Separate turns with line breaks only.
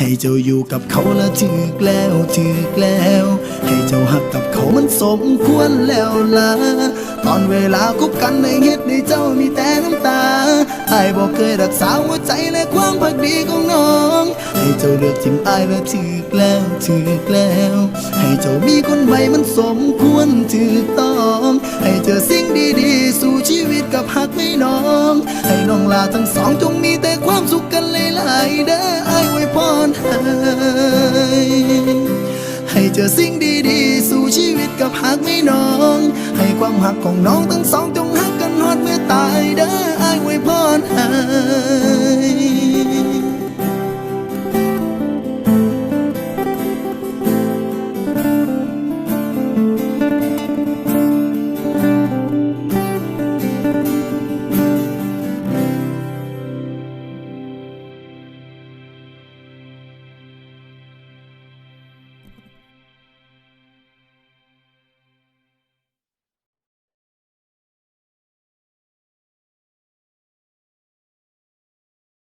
ให้เจ้าอยู่กับเขาแล้วถึกแล้วถึกแล้ว ให้เจ้าหักกับเขามันสมควรแล้วล่ะตอนเวลาคบกันในเฮ็ดให้เจ้ามีแต่น้ำตาไอายบอกเคยรักษาหัวใจและความพักดีของน้อง ให้เจ้าเลือกทิมอายแล้วถึกแล้วถึกแล้ว ให้เจ้ามีคนใหม่มันสมควรถูกต้อง ให้เจอสิ่งดีๆ สู่ชีวิตกับหักไม่น้อง ให้น้องลาทั้งสองจงมีแต่ความสุขกันหลายๆเด้อ จอสิ่งดีๆ สู่ชีวิตกับหักไม่น้อง ให้ความหักของน้องทั้งสองจงหัก